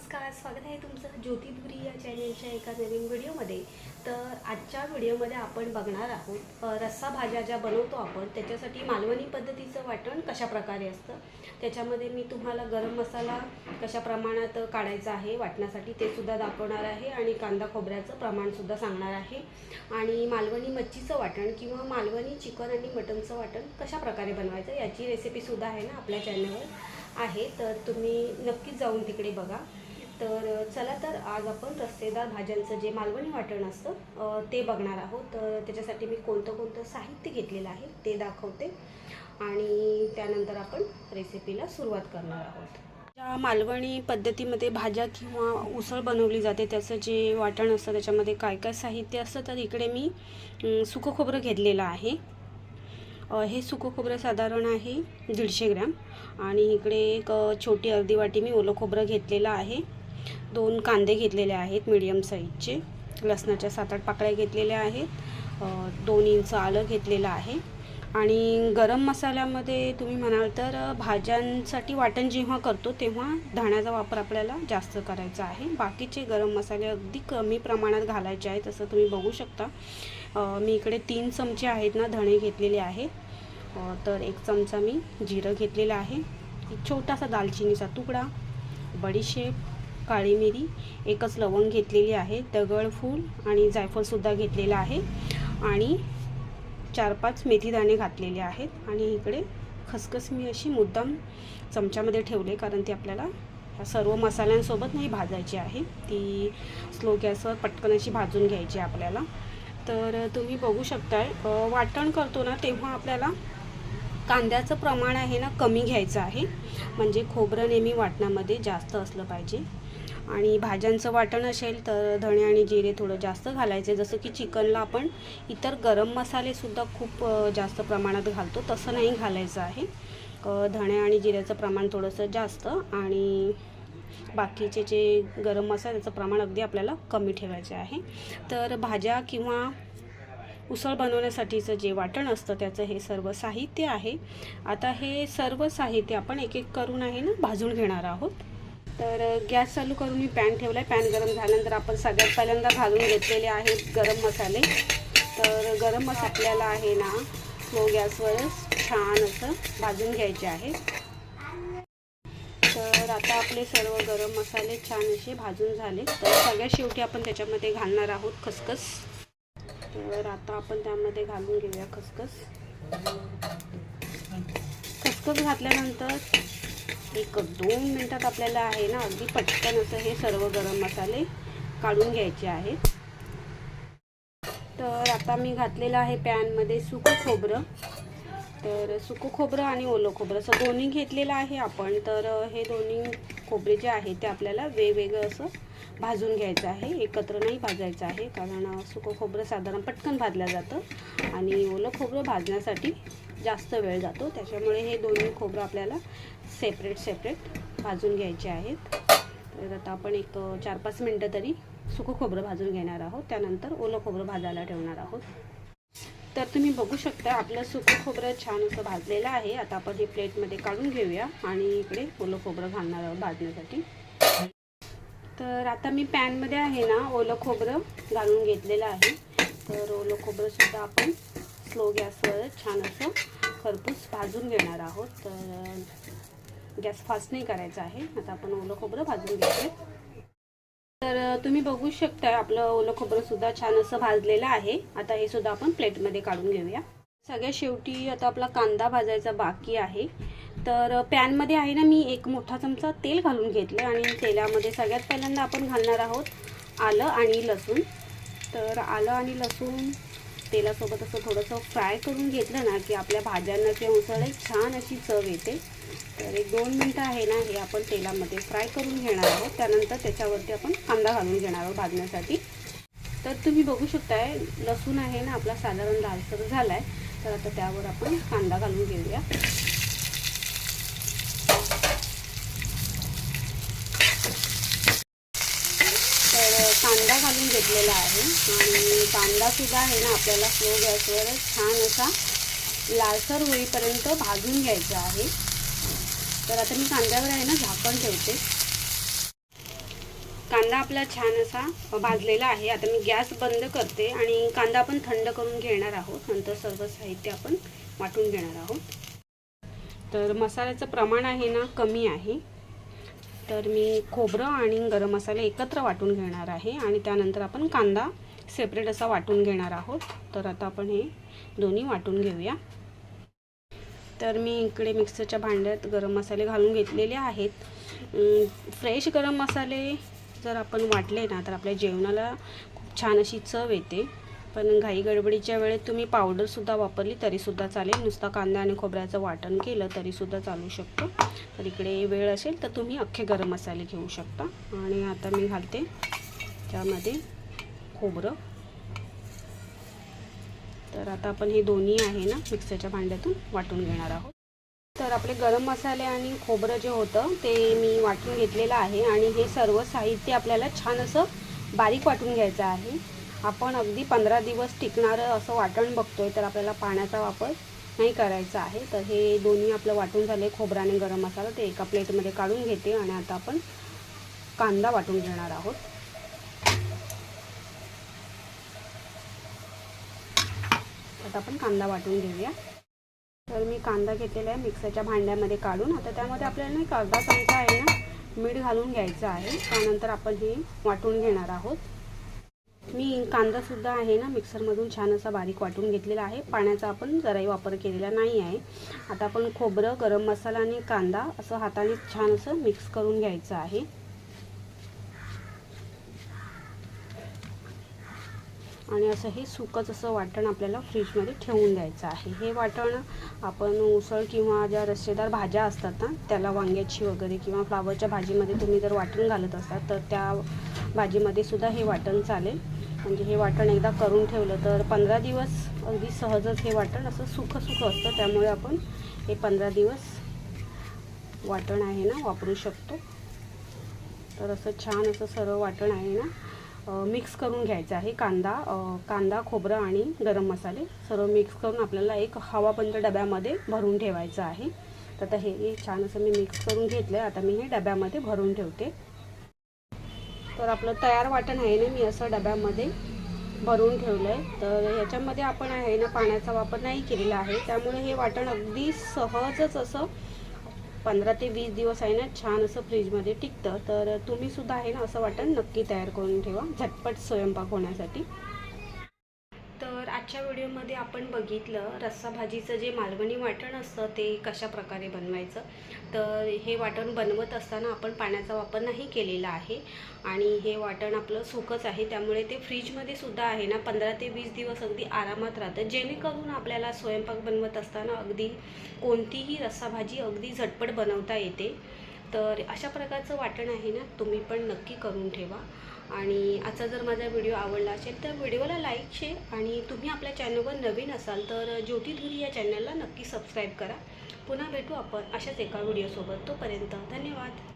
नमस्कार स्वागत आहे तुमचं ज्योतिपुरी या चॅनेलच्या एका नवीन व्हिडिओमध्ये. तर आजच्या व्हिडिओमध्ये आपण बघणार आहोत रस्सा भाज्या ज्या बनवतो आपण त्याच्यासाठी मालवणी पद्धतीचं वाटण कशा प्रकारे असतं? त्याच्यामध्ये मी तुम्हाला गरम मसाला कशा प्रमाणात काढायचा आहे वाटण्यासाठी ते सुद्धा दाखवणार आहे आणि कांदा खोबऱ्याचं प्रमाणसुद्धा सांगणार आहे. आणि मालवणी मच्छीचं वाटण किंवा मालवणी चिकन आणि मटनचं वाटण कशा प्रकारे बनवायचं याची रेसिपीसुद्धा आहे ना आपल्या चॅनलवर आहे तर तुम्ही नक्कीच जाऊन तिकडे बघा. तर चला तर आज आपण रस्तेदार भाज्यांचं जे मालवणी वाटण असतं ते बघणार आहोत. तर त्याच्यासाठी मी कोणतं कोणतं साहित्य घेतलेलं आहे ते दाखवते. आणि त्यानंतर आपण रेसिपीला सुरुवात करणार आहोत. ज्या मालवणी पद्धतीमध्ये भाज्या किंवा उसळ बनवली जाते त्याचं जे वाटण असतं त्याच्यामध्ये काय काय साहित्य असतं तर इकडे मी सुकं खोबरं घेतलेलं आहे. हे सुकं खोबरं साधारण आहे दीडशे ग्रॅम. आणि इकडे एक छोटी अर्धी वाटी मी ओलं खोबरं घेतलेलं आहे. दोन कांदे घेतलेले आहेत मीडियम साईजचे लसणाच्या सात आठ पाकळ्या घेतलेल्या आहेत. दोन इंच आलं घेतलेलं आहे. आणि गरम मसाल्यामध्ये तुम्ही म्हणाल तर भाज्यांसाठी वाटण जेव्हा करतो तेव्हा धाण्याचा वापर आपल्याला जास्त करायचा आहे. बाकीचे गरम मसाले अगदी कमी प्रमाणात घालायचे आहेत असं तुम्ही बघू शकता. मी इकडे तीन चमचे आहेत ना धणे घेतलेले आहेत. तर एक चमचा मी जिरं घेतलेलं आहे. एक छोटासा दालचिनीचा तुकडा बडीशेप काळी मिरी एकच लवंग घेतलेली आहे दगडफूल आणि जायफळसुद्धा घेतलेलं आहे. आणि चार पाच मेथीदाणे घातलेले आहेत आणि इकडे खसखस मी अशी मुद्दाम चमच्यामध्ये ठेवले कारण ती आपल्याला ह्या सर्व मसाल्यांसोबत नाही भाजायची आहे. ती स्लो गॅसवर पटकन अशी भाजून घ्यायची आहे आपल्याला. तर तुम्ही बघू शकताय वाटण करतो ना तेव्हा आपल्याला कांद्याचं प्रमाण आहे ना कमी घ्यायचं आहे. म्हणजे खोबरं नेहमी वाटणामध्ये जास्त असलं पाहिजे. आणि भाज्यांचं वाटण असेल तर धणे आणि जिरे थोडं जास्त घालायचे. जसं की चिकनला आपण इतर गरम मसालेसुद्धा खूप जास्त प्रमाणात घालतो. तसं नाही घालायचं आहे. धणे आणि जिऱ्याचं प्रमाण थोडंसं जास्त आणि बाकीचे जे गरम मसाल्याचं प्रमाण अगदी आपल्याला कमी ठेवायचे आहे. तर भाज्या किंवा उसळ बनवण्यासाठीचं जे वाटण असतं त्याचं हे सर्व साहित्य आहे. आता हे सर्व साहित्य आपण एक एक करून आहे ना भाजून घेणार आहोत. तर गॅस चालू करून मी पॅन ठेवला आहे पॅन गरम झाल्यानंतर आपण सगळ्यात पहिल्यांदा घालून घेतलेले आहेत गरम मसाले. तर गरम मसा आपल्याला आहे ना स्लो गॅसवरच छान असं भाजून घ्यायचे आहे. तर आता आपले सर्व गरम मसाले छान असे भाजून झाले. तर सगळ्यात शेवटी आपण त्याच्यामध्ये घालणार आहोत खसखस. तर आता आपण त्यामध्ये घालून घेऊया खसखस. खसखस घातल्यानंतर एक दोन मिनटात आपल्याला आहे ना अगदी पटकन असं हे सर्व गरम मसाले काढून घ्यायचे आहेत. तर आता मी घातलेलं आहे पॅनमध्ये सुकं खोबरं. तर सुकं खोबरं आणि ओलं खोबरं असं दोन्ही घेतलेलं आहे आपण. तर हे दोन्ही खोबरे जे आहे ते आपल्याला वेगवेगळं असं भाजून घ्यायचं आहे. एकत्र नाही भाजायचं आहे कारण सुकं खोबरं साधारण पटकन भाजलं जातं. आणि ओलं खोबरं भाजण्यासाठी जास्त वेळ जातो. त्याच्यामुळे हे दोन्ही खोबरं आपल्याला सेपरेट सेपरेट भाजून घ्यायचे आहेत. तर आता आपण एक चार पाच मिनटं तरी सुकं खोबरं भाजून घेणार आहोत. त्यानंतर ओलं खोबरं भाजायला ठेवणार आहोत. तर तुम्ही बघू शकता आपलं सुकं खोबरं छान असं भाजलेलं आहे. आता आपण हे प्लेटमध्ये काढून घेऊया आणि इकडे ओलं खोबरं घालणार आहोत भाजण्यासाठी. तर आता मी पॅनमध्ये आहे ना ओलं खोबरं घालून घेतलेलं आहे. तर ओलं खोबरंसुद्धा आपण स्लो गॅसवर छान असं खरपूस भाजून घेणार आहोत. तर गॅस फास्ट नाही करायचा आहे. आता आपण ओलं खोबरं भाजून घ्यायचं तर तुम्ही बघू शकता आपलं ओलं खोबरं सुद्धा छान असं भाजलेलं आहे. आता हे सुद्धा आपण प्लेटमध्ये काढून घेऊया. सगळ्या शेवटी आता आपला कांदा भाजायचा बाकी आहे. तर पॅनमध्ये आहे ना मी एक मोठा चमचा तेल घालून घेतलं आणि तेलामध्ये सगळ्यात पहिल्यांदा आपण घालणार आहोत आलं आणि लसूण. तर आलं आणि लसूण तेलासोबत असं थोडंसं फ्राय करून घेतलं ना की आपल्या भाज्यांना किंवा उसळ एक छान अशी चव येते. तर एक दोन मिनटं आहे ना हे आपण तेलामध्ये फ्राय करून घेणार आहोत. त्यानंतर त्याच्यावरती आपण कांदा घालून घेणार आहोत भाजण्यासाठी. तर तुम्ही बघू शकताय लसूण आहे ना आपला साधारण लालसर झाला आहे तर आता त्यावर आपण कांदा घालून घेऊया तर कांदा घालून घेतलेला आहे. आणि कांदासुद्धा आहे ना आपल्याला स्लो गॅसवर छान असा लालसर होईपर्यंत भाजून घ्यायचा आहे. तर आता मी कांद्यावर आहे ना झाकण ठेवते. कांदा आपला छान असा भाजलेला आहे. आता मी गॅस बंद करते आणि कांदा आपण थंड करून घेणार आहोत. नंतर सर्व साहित्य आपण वाटून घेणार आहोत. तर मसाल्याचं प्रमाण आहे ना कमी आहे. तर मी खोबरं आणि गरम मसाले एकत्र वाटून घेणार आहे आणि त्यानंतर आपण कांदा सेपरेट असा वाटून घेणार आहोत. तर आता आपण हे दोन्ही वाटून घेऊया. तर मी इकडे मिक्सरच्या भांड्यात गरम मसाले घालून घेतलेले आहेत. फ्रेश गरम मसाले जर आपण वाटले ना तर आपल्या जेवणाला खूप छान अशी चव येते. पण घाई गडबडीच्या वेळेत तुम्ही पावडरसुद्धा वापरली तरीसुद्धा चालेल. नुसता कांदा आणि खोबऱ्याचं वाटण केलं तरीसुद्धा चालू शकतो. तर इकडे वेळ असेल तर तुम्ही अख्खे गरम मसाले घेऊ शकता. आणि आता मी घालते त्यामध्ये खोबरं. तर आता आपण हे दोन्ही आहे ना मिक्सरच्या भांड्यातून वाटून घेणार आहोत. तर आपले गरम मसाले आणि खोबरं जे होतं ते मी वाटून घेतलेलं आहे. आणि हे सर्व साहित्य आपल्याला छान असं बारीक वाटून घ्यायचं आहे. आपण अगदी पंधरा दिवस टिकणारं असं वाटण बघतो आहे तर आपल्याला पाण्याचा वापर नाही करायचा आहे. तर हे दोन्ही आपलं वाटून झाले खोबराने गरम मसाला ते एका प्लेटमध्ये काढून घेते आणि आता आपण कांदा वाटून घेणार आहोत. आता आपण कांदा वाटून घेऊया. तर मी कांदा घेतलेला आहे मिक्सरच्या भांड्यामध्ये काढून. आता त्यामध्ये आपल्याला नाही अर्धा चमचा आहे ना मीठ घालून घ्यायचं आहे. त्यानंतर आपण हे वाटून घेणार आहोत. मी कांदासुद्धा आहे ना मिक्सरमधून छान असा बारीक वाटून घेतलेला आहे. पाण्याचा आपण जराही वापर केलेला नाही आहे. आता आपण खोबरं गरम मसाला आणि कांदा असं हाताने छान असं मिक्स करून घ्यायचं आहे. आणि असं हे सुकंच असं वाटण आपल्याला फ्रीजमध्ये ठेवून द्यायचं आहे. हे वाटण आपण उसळ किंवा ज्या रस्सेदार भाज्या असतात ना त्याला वांग्याची वगैरे किंवा फ्लावरच्या भाजीमध्ये तुम्ही जर वाटण घालत असाल तर त्या भाजीमध्ये सुद्धा हे वाटण चालेल. म्हणजे हे वाटण एकदा करून ठेवलं तर पंधरा दिवस अगदी सहजच हे वाटण असं सुखं सुखं असतं. त्यामुळे आपण हे पंधरा दिवस वाटण आहे ना वापरू शकतो. तर असं छान असं सर्व वाटण आहे ना मिक्स करून घ्यायचं आहे. कांदा कांदा खोबरं आणि गरम मसाले सर्व मिक्स करून आपल्याला एक हवाबंद डब्यामध्ये भरून ठेवायचं आहे. तर आता हे छान असं मी मिक्स करून घेतलं आहे आता मी हे डब्यामध्ये भरून ठेवते. तर आपलं तयार वाटण आहे ना मी असं डब्यामध्ये भरून ठेवलं आहे तर ह्याच्यामध्ये आपण आहे ना पाण्याचा वापर नाही केलेला आहे. त्यामुळे हे वाटण अगदी सहजच असं पंधरा ते वीस दिवस आहे ना छान असं फ्रीजमध्ये टिकतं. तर तुम्हीसुद्धा आहे ना असं वाटण नक्की तयार करून ठेवा. झटपट स्वयंपाक होण्यासाठी. व्हिडिओमध्ये आपण बघितलं रस्सा भाजीचं जे मालवणी वाटण असतं ते कशा प्रकारे बनवायचं? तर हे वाटण बनवत असताना आपण पाण्याचा वापर नाही केलेला आहे. आणि हे वाटण आपलं सुकच आहे. त्यामुळे ते फ्रीजमध्ये सुद्धा आहे ना पंधरा ते वीस दिवस अगदी आरामात राहतं. जेणेकरून आपल्याला स्वयंपाक बनवत असताना अगदी कोणतीही रस्सा भाजी अगदी झटपट बनवता येते. तर अशा प्रकारचं वाटण आहे ना तुम्ही पण नक्की करून ठेवा. आणि आजचा जर माझा व्हिडिओ आवडला असेल तर व्हिडिओला लाईक शेअर आणि तुम्ही आपल्या चॅनलवर नवीन असाल तर ज्योतिधुरी या चॅनलला नक्की सबस्क्राईब करा. पुन्हा भेटू आपण अशाच एका व्हिडिओसोबत. तोपर्यंत धन्यवाद.